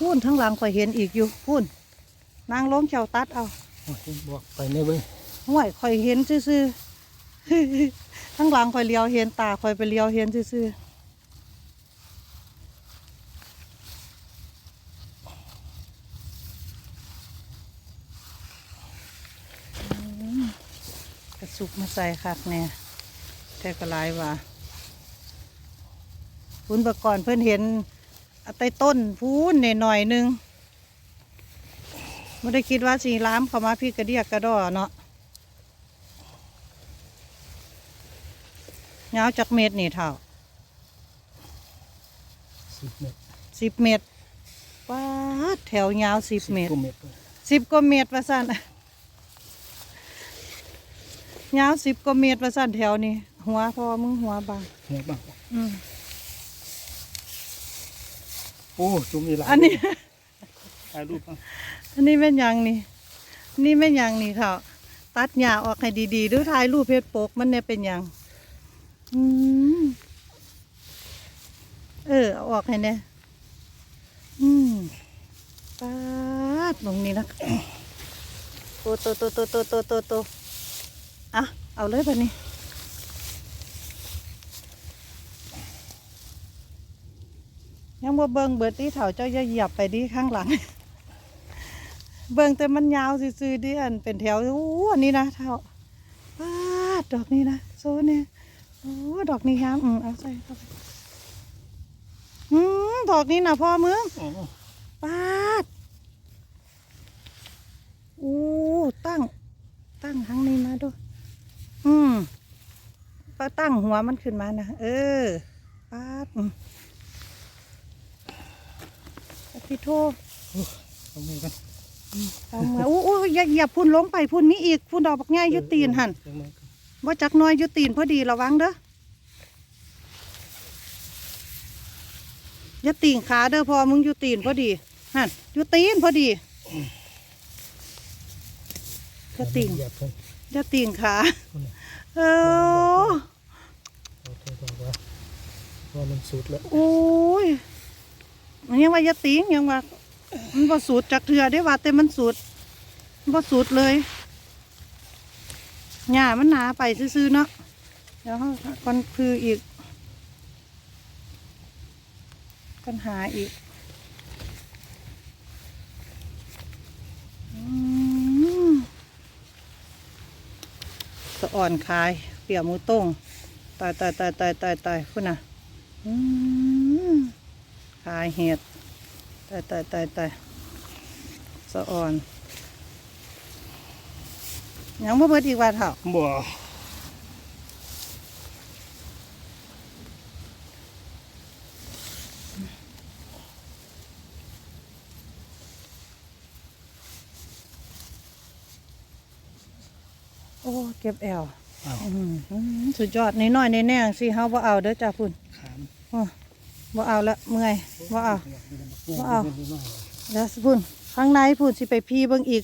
หลังข่อยเห็นอีกอยู่พุ่นนางลงเขียวตัดเอาโอ้ยบอกไปเนี่ยเว้ยห่วยข่อยเห็นซื่อๆทั้งหลังข่อยเลี้ยวเห็นตาข่อยไปเลี้ยวเห็นซื่อๆอืมกระสุกมาใส่คักแน่แต่ก็หลายว่าพุ่นประก่อนเพิ่นเห็นเอา ใต้ต้นพูนหน่อยๆหนึงไม่ได้คิดว่าสีล้ามเข้ามาพี่กระเดียกกระดอเนาะยาวจากเมตรนี่เท่าสิบเมตรสิบเมตรว้าดแถวยาวสิบเมตรกว่าเมตรเลยสิบกว่าเมตรว่าสั้นยาวสิบกว่าเมตรว่าสั้นแถวนี้หัวพอมึงหัวบางหัวบ้างอืมโอ้จุ่มนี่หลายอันนี้ ถ่ายรูปบ้างอันนี้แม่นหยังนี่อันนี่แม่นหยังนี่เท่าตัดหญ้าออกให้ดีๆดูถ่ายรูปเพจโปกมันเนี่ยเป็นหยังอืมเออเอาออกให้เนี่ยอืมปาดตรงนี้นะโตโตโตโตโตโตโตโตอะเอาเลยแบบนี้ ยังบ่เบิ่งเบิดที่เถาเจ้าอย่าเหยียบไปดีข้างหลัง เบิ่งแต่มันยาวซื่อๆดิอันเป็นแถวโอ้อันนี้นะเท่าปาดดอกนี้นะโซเนี่ยโอ้ดอกนี้งามอืมเอาใส่เข้าไปอืมดอกนี้นะพ่อมึงอ๋อปาดโอ้ตั้ง ตั้งทั้งนี้มาด้วยอืมปาตั้งหัวมันขึ้นมานะเออปาดอืม พี่โทเอามือกันเอามาอู้อู้อย่าอย่าพุ่นลงไปพุ่นมีอีกพุ่นดอกบักง่ายอยุตีนหันเอามือกันว่าจักหน้อยอยุตีนพอดีระวังเด้ออย่าตีนขาเด้อพอมึงอยุตีนพอดีหันอยุตีนพอดีอย่าตีนเหยียบเพิ่นอย่าตีนขาคนน่ะเออเอาเธอบอกว่าว่ามันสุดแล้วโอ้ยมัน ยังว่าอย่าตีนยังว่า มันบ่สุดจากเถื่อได้ว่า แต่มันสุดมันบ่สุดเลยหญ้ามันหนาไปซื่อๆเนาะเดี๋ยวเขาคนคืออีกปัญหาอีกอืมสะอ่อนคาย เปี่ยหมูต้งตายตายตายตายตายตายคุณน่ะ อืมายเห็ดตายตายตายตายสะอ่อน ยังบ่เบิดอีกว่าเถ่าบ่โอ้เก็บแอวเอาอืมอืมสุดยอดน้อยๆแน่ๆสิเฮาบ่เอาเด้อจ้าพุ่นขามโอ้ บ่เอาละเมื่อยบ่เอาบ่เอาแล้วสิพุ่นข้างในพุ่นสิไปพีเบิ่งอีก